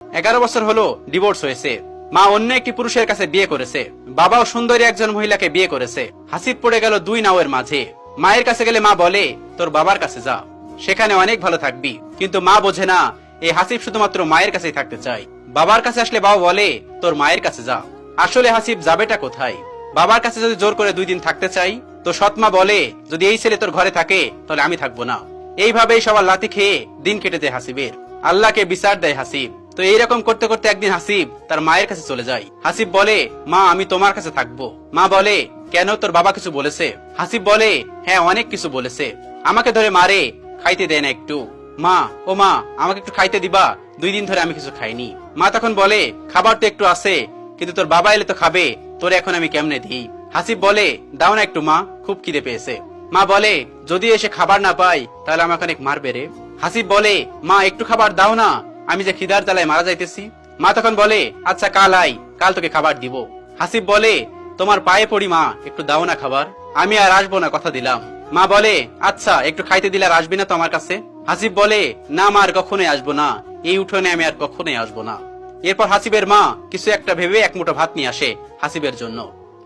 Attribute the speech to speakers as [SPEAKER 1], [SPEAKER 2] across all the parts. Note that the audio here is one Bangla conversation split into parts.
[SPEAKER 1] এগারো বছর হলো ডিভোর্স হয়েছে। মা অন্য একটি পুরুষের কাছে বিয়ে করেছে। বাবাও সুন্দরী একজন মহিলাকে বিয়ে করেছে। হাসিব পড়ে গেল দুই নাওয়ের মাঝে। মায়ের কাছে গেলে মা বলে, তোর বাবার কাছে যা। সেখানে অনেক ভালো থাকবি। কিন্তু মা বোঝে না, এই হাসিব শুধুমাত্র মায়ের কাছেই থাকতে চায়। বাবার কাছে আসলে বাবা বলে, তোর মায়ের কাছে যা। আসলে হাসিব যাবেটা কোথায়? বাবার কাছে যদি জোর করে দুই দিন থাকতে চাই, তো সৎমা বলে, যদি এই ছেলে তোর ঘরে থাকে, তাহলে আমি থাকব না। এইভাবেই সবার লাতি খেয়ে দিন কেটে যায় হাসিবের। আল্লাহকে বিচার দেয় হাসিব। তো এইরকম করতে করতে একদিন হাসিব তার মায়ের কাছে চলে যায়। হাসিব বলে, মা, আমি তোমার কাছে থাকব। মা বলে, কেন তোর বাবা কিছু বলেছে? হাসিব বলে হ্যাঁ অনেক কিছু বলেছে। আমাকে ধরে মারে, খাইতে দেয় না একটু। মা, ও মা, আমাকে একটু খাইতে দিবা। দুই দিন ধরে আমি কিছু খাইনি। মা তখন বলে, খাবার তো একটু আছে, কিন্তু তোর বাবা এলে তো খাবে, তোরে এখন আমি কেমনে দিই? হাসিব বলে, দাও না একটু মা, খুব খিদে পেয়েছে। মা বলে, যদি এসে খাবার না পাই, তাহলে আমাকে অনেক মারবে রে। হাসিব বলে, মা, একটু খাবার দাও না। আমি যে খিদার জ্বালায় মারা যাইতেছি, মা তখন বলে আচ্ছা কাল আই কাল তোকে খাবার দিব। হাসিব বলে, তোমার পায়ে পড়ি, মা, একটু দাও না খাবার। আমি আর আসব না কথা দিলাম। মা বলে আচ্ছা একটু খাইতে দিলে আর আসবি না তো আমার কাছে? হাসিব বলে, না, মা, আর কখনোই আসব না। এই উঠোনে আমি আর কখনোই আসব না। এরপর হাসিবের মা কিছু একটা ভেবে এক মুঠো ভাত নিয়ে আসে হাসিবের জন্য।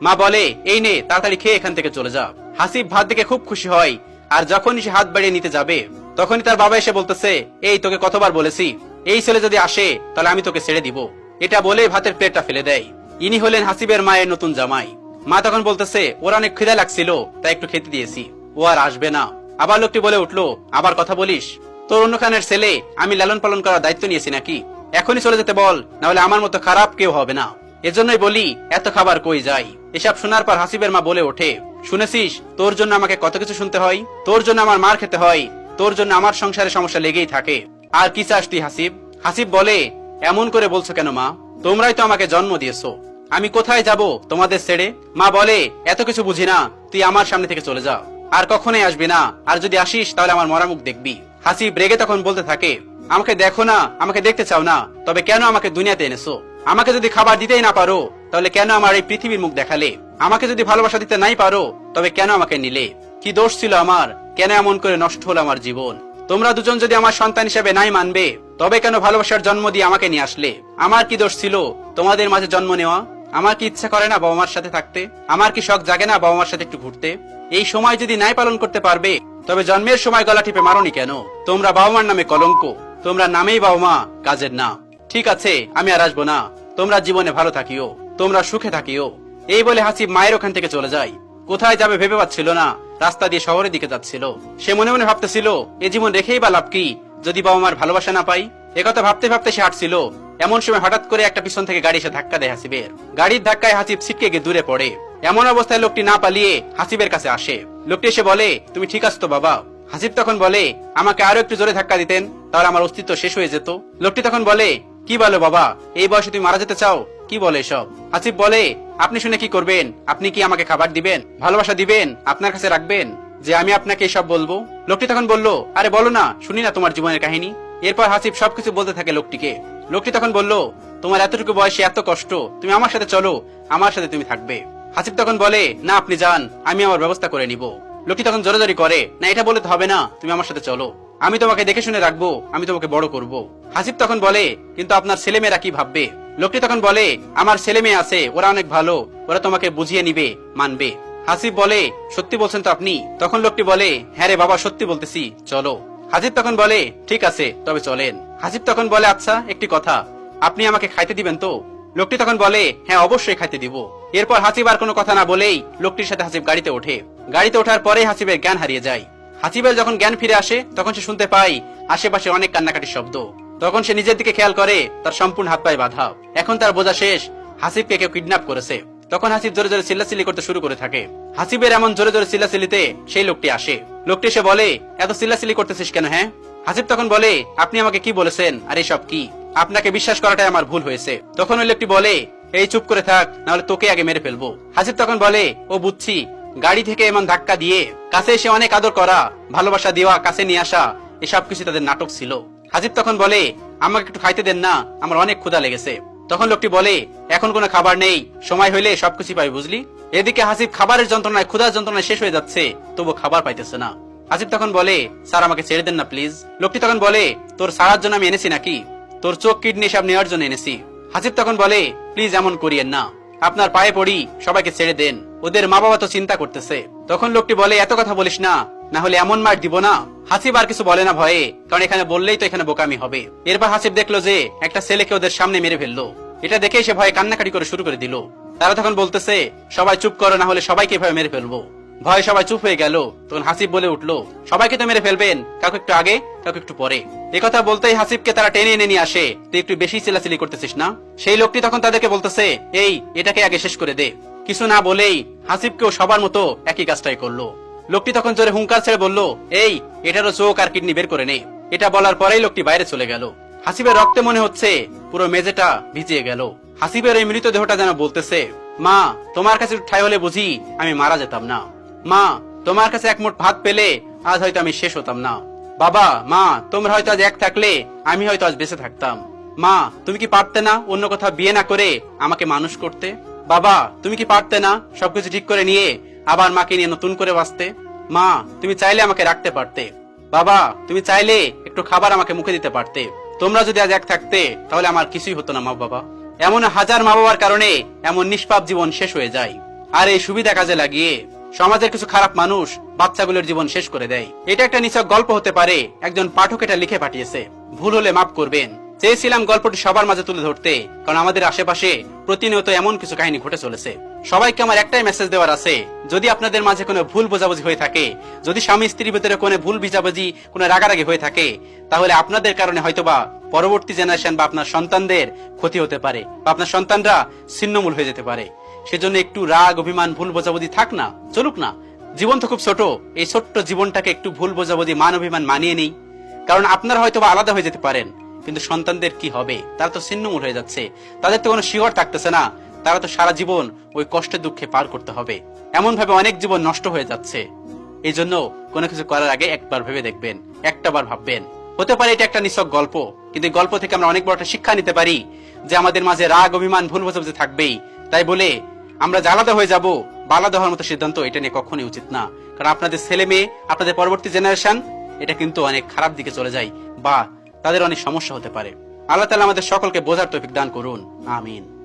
[SPEAKER 1] মা বলে, এই নে, তাড়াতাড়ি খেয়ে এখান থেকে চলে যা। হাসিব ভাত দেখে খুব খুশি হয়, আর যখনই সে হাত বাড়িয়ে নিতে যাবে, তখনই তার বাবা এসে বলতেছে, এই, তোকে কতবার বলেছি এই ছেলে যদি আসে, তাহলে আমি তোকে ছেড়ে দিব। এটা বলে ভাতের প্লেটটা ফেলে দেয়। ইনি হলেন হাসিবের মায়ের নতুন জামাই। মা তখন বলতেছে, ওর অনেক খিদা লাগছিল, তাই একটু খেতে দিয়েছি। ও আর আসবে না। আবার লোকটি বলে উঠল, আবার কথা বলিস? তোর অন্য খানের ছেলে, আমি লালন পালন করার দায়িত্ব নিয়েছি নাকি? এখনই চলে যেতে বল, নাহলে আমার মতো খারাপ কেউ হবে না। এজন্যই বলি, এত খাবার কই যাই এসব শোনার পর হাসিবের মা বলে ওঠে, শুনেছিস, তোর জন্য আমাকে কত কিছু শুনতে হয়? তোর জন্য আমার মার খেতে হয়। তোর জন্য আমার সংসারে সমস্যা লেগেই থাকে। আর কি চাস তুই, হাসিব? হাসিব বলে, এমন করে বলছো কেন, মা? তোমরাই তো আমাকে জন্ম দিয়েছ। আমি কোথায় যাব তোমাদের ছেড়ে? মা বলে, এত কিছু বুঝি না, তুই আমার সামনে থেকে চলে যা আর কখনোই আসবি না। আর যদি আসিস, তাহলে আমার মরা মুখ দেখবি। হাসিব রেগে তখন বলতে থাকে, আমাকে দেখো না, আমাকে দেখতে চাও না, তবে কেন আমাকে দুনিয়াতে এনেছো? আমাকে যদি খাবার দিতেই না পারো, তাহলে কেন আমার এই পৃথিবীর মুখ দেখালে? আমাকে যদি ভালোবাসা দিতে নাই পারো, তবে কেন আমাকে নিলে? কি দোষ ছিল আমার? কেন এমন করে নষ্ট হলো আমার জীবন? তোমরা দুজন যদি আমার সন্তান হিসেবে নাই মানবে, তবে কেন ভালোবাসার জন্ম দিয়ে আমাকে নিয়ে আসলে? আমার কি দোষ ছিল তোমাদের মাঝে জন্ম নেওয়া? আমার কি ইচ্ছা করে না বাবা মার সাথে থাকতে? আমার কি শখ জাগে না বাবা মার সাথে একটু ঘুরতে? এই সময় যদি নাই পালন করতে পারবে, তবে জন্মের সময় গলা টিপে মারোনি কেন? তোমরা বাবা মার নামে কলঙ্ক। তোমরা নামেই বাবা মা কাজের না। ঠিক আছে, আমি আর আসব না। তোমরা জীবনে ভালো থাকিও। তোমরা সুখে থাকিও। এই বলে হাসিব মায়ের ওখান থেকে চলে যায়। কোথায় যাবে ভেবে পাচ্ছিল না। রাস্তা দিয়ে শহরের দিকে যাচ্ছিল। সে মনে মনে ভাবতেছিল, এ জীবন রেখেই বা লাভ কি? যদি বাবা মার ভালোবাসা না পাই? একথা ভাবতে ভাবতে সে হাঁটছিল। এমন সময় হঠাৎ করে একটা পিছন থেকে গাড়ি এসে ধাক্কা দেয় হাসিবের। গাড়ির ধাক্কায় হাসিব ছিটকে গিয়ে দূরে পড়ে। এমন অবস্থায় লোকটি না পালিয়ে হাসিবের কাছে আসে। লোকটি এসে বলে, তুমি ঠিক আছো বাবা? হাসিব তখন বলে, আমাকে আরও একটু জোরে ধাক্কা দিতেন, তাহলে আমার অস্তিত্ব শেষ হয়ে যেত। লোকটি তখন বলে, কি বলো বাবা? এই বয়সে তুমি মারা যেতে চাও? কি বলে এসব? হাসিব বলে, আপনি শুনে কি করবেন? আপনি কি আমাকে খাবার দিবেন? ভালোবাসা দিবেন? আপনার কাছে রাখবেন? যে আমি আপনাকে এসব বলব? লোকটি তখন বলল, আরে বলো না, শুনি না তোমার জীবনের কাহিনী। এরপর হাসিব সবকিছু বলতে থাকে লোকটিকে। লোকটি তখন বলল, তোমার এতটুকু বয়সে এত কষ্ট, তুমি আমার সাথে চলো, আমার সাথে তুমি থাকবে। হাসিফ তখন বলে, না, আপনি যান, আমি আমার ব্যবস্থা করে নিব। লোকটি তখন জোরাজোরি করে, না, এটা বলে তো হবে না, তুমি আমার সাথে চলো। আমি তোমাকে দেখে শুনে রাখব, আমি তোমাকে বড় করব। হাসিফ তখন বলে, কিন্তু আপনার ছেলেমেয়েরা কি ভাববে? লোকটি তখন বলে, আমার ছেলে মেয়ে আছে, ওরা অনেক ভালো, ওরা তোমাকে বুঝিয়ে নিবে, মানবে। হাসিব বলে, সত্যি বলছেন তো আপনি? তখন লোকটি বলে হ্যাঁ রে বাবা, সত্যি বলতেছি, চলো। হাসিব তখন বলে, ঠিক আছে, তবে চলেন। হাসিব তখন বলে আচ্ছা একটি কথা, আপনি আমাকে খাইতে দিবেন তো? লোকটি তখন বলে হ্যাঁ অবশ্যই খাইতে দিব। এরপর হাসিব আর কোনো কথা না বলেই লোকটির সাথে হাসিব গাড়িতে ওঠে। গাড়িতে ওঠার পরে হাসিবের জ্ঞান হারিয়ে যায়। হাসিবের যখন জ্ঞান ফিরে আসে, তখন সে শুনতে পায়, আশেপাশে অনেক কান্নাকাটির শব্দ। তখন সে নিজের দিকে খেয়াল করে, তার সম্পূর্ণ হাত পায়ে বাধা। এখন তার বোঝা শেষ, হাসিবকে কেউ কিডন্যাপ করেছে। তখন হাসিব জোরে জোরে চিল্লাচিল্লি করতে শুরু করে থাকে। হাসিবের এমন জোরে জোরে চিল্লাচিল্লিতে সেই লোকটি আসে। লোকটি এসে বলে, এত চিল্লাচিল্লি করতেছিস কেন হ্যাঁ? হাসিব তখন বলে, আপনি আমাকে কি বলেছেন? আর এসব কি? আপনাকে বিশ্বাস করাটাই আমার ভুল হয়েছে। তখন ওই লোকটি বলে, এই চুপ করে থাক, নাহলে তোকে আগে মেরে ফেলব। হাসিব তখন বলে, ও বুঝছি, গাড়ি থেকে এমন ধাক্কা দিয়ে, কাছে এসে অনেক আদর করা, ভালোবাসা দেওয়া, কাছে নিয়ে আসা, এসব কিছু তাদের নাটক ছিল। হাজিব তখন বলে, আমাকে একটু খাইতে দেন না, আমার অনেক ক্ষুধা লেগেছে। তখন লোকটি বলে, এখন কোনো খাবার নেই, সময় হইলে সবকিছু পাই, বুঝলি? এদিকে হাসিব খাবারের যন্ত্রণায়, ক্ষুধার যন্ত্রণায় শেষ হয়ে যাচ্ছে তবু খাবার পাইতেছে না। হাসিব তখন বলে, স্যার, আমাকে ছেড়ে দেন না, প্লিজ। লোকটি তখন বলে, তোর সারার জন্য আমি এনেছি নাকি? তোর চোখ কিডনি সব নেওয়ার জন্য এনেছি। হাসিব তখন বলে, প্লিজ এমন করিয়েন না। আপনার পায়ে পড়ি, সবাইকে ছেড়ে দেন। ওদের মা বাবা তো চিন্তা করতেছে। তখন লোকটি বলে, এত কথা বলিস না না হলে এমন মার দিব না। হাসিব আর কিছু বলে না ভয়ে, কারণ এখানে বললেই তো এখানে বোকামি হবে। এরপর হাসিব দেখল যে, একটা ছেলেকে ওদের সামনে মেরে ফেলল। এটা দেখে সে ভয়ে কান্নাকাটি করে শুরু করে দিল। তারা তখন বলতেছে, সবাই চুপ করো না হলে সবাইকে ভয়ে মেরে ফেলব। ভয় সবাই চুপ হয়ে গেল। তখন হাসিব বলে উঠল, সবাইকে তো মেরে ফেলবেন, কাউকে একটু আগে, কাউকে একটু পরে। কথা বলতেই হাসিবকে তারা টেনে এনে নিয়ে আসে। তুই একটু বেশি চিলাচিলি করতেছিস না? সেই লোকটি তখন তাদেরকে বলতেছে, এই, এটাকে আগে শেষ করে দে। কিছু না বলেই হাসিবকেও সবার মতো একই কাজটাই করল। লোকটি তখন জোরে হুঙ্কার ছেড়ে বলল, এই, এটারও চোখ আর কিডনি বের করে নে। এটা বলার পরেই লোকটি বাইরে চলে গেল। হাসিবের রক্তে মনে হচ্ছে পুরো মেঝেটা ভিজিয়ে গেল। হাসিবের এই মৃত দেহটা যেন বলতেছে, মা, তোমার কাছে ঠাই হলে বুঝি আমি মারা যেতাম না। মা, তোমার কাছে এক ভাত পেলে আজ হয়তো আমি শেষ হতাম না। বাবা, মা, তোমরা হয়তো আজ এক থাকলে আমি হয়তো আজ বেঁচে থাকতাম। মা, তুমি কি পারতে না অন্য কোথাও বিয়ে না করে আমাকে মানুষ করতে? বাবা, তুমি কি পারতে না সবকিছু ঠিক করে নিয়ে আবার মাকে নিয়ে নতুন করে বাঁচতে? মা, তুমি চাইলে আমাকে রাখতে পারতে। বাবা, তুমি চাইলে একটু খাবার আমাকে মুখে দিতে পারতে। তোমরা যদি আজ এক থাকতে, তাহলে আমার কিছুই হতো না, মা বাবা। এমন হাজার মা বাবার কারণে এমন নিষ্পাপ জীবন শেষ হয়ে যায়। আর এই সুবিধা কাজে লাগিয়ে সমাজের কিছু খারাপ মানুষ বাচ্চাগুলোর জীবন শেষ করে দেয়। এটা একটা নিছক গল্প হতে পারে, একজন পাঠক এটা লিখে পাঠিয়েছে। ভুল হলে মাফ করবেন। চেয়েছিলাম গল্পটি সবার মাঝে তুলে ধরতে, কারণ আমাদের আশেপাশে প্রতিনিয়ত এমন কিছু কাহিনী ঘটে চলেছে। সবাইকে আমার একটাই মেসেজ দেওয়ার আছে। যদি আপনাদের মাঝে কোনো ভুল বোঝাবুঝি হয়ে থাকে, যদি স্বামী স্ত্রীর ভিতরে কোনো ভুল বুঝাবুঝি, কোনো রাগারাগি হয়ে থাকে, তাহলে আপনাদের কারণে হয়তোবা পরবর্তী জেনারেশন বা আপনার সন্তানদের ক্ষতি হতে পারে বা আপনার সন্তানরা ছিন্নমূল হয়ে যেতে পারে। সেজন্য একটু রাগ, অভিমান, ভুল বোঝাবুঝি থাক না, চলুক না। জীবন তো খুব ছোট, এই ছোট্ট জীবনটাকে একটু ভুল বোঝাবুঝি, মান অভিমান মানিয়ে নেই। কারণ আপনারা হয়তো বা আলাদা হয়ে যেতে পারেন, কিন্তু সন্তানদের কি হবে? তারা তো ছিন্নমূল হয়ে যাচ্ছে। তাদের তো কোনো শিহর থাকতেছে না। তারা তো সারা জীবন ওই কষ্টে দুঃখে পার করতে হবে। এমন ভাবে অনেক জীবন নষ্ট হয়ে যাচ্ছে। এই জন্য কোনো কিছু করার আগে একবার ভেবে দেখবেন একটা বার ভাববেন। হতে পারে এটা একটা নিছক গল্প, কিন্তু গল্প থেকে আমরা অনেক বড় একটা শিক্ষা নিতে পারি যে আমাদের মাঝে রাগ, অভিমান, ভুল বোঝাবুঝি থাকবেই। তাই বলে আমরা আলাদা হয়ে যাব, বা আলাদা হওয়ার মতো সিদ্ধান্ত এটা নিয়ে কখনোই উচিত না। কারণ আপনাদের ছেলে মেয়ে, আপনাদের পরবর্তী জেনারেশন এটা কিন্তু অনেক খারাপ দিকে চলে যায়, বা তাদের অনেক সমস্যা হতে পারে। আল্লাহ তালা আমাদের সকলকে বোঝার তৌফিক দান করুন। আমিন।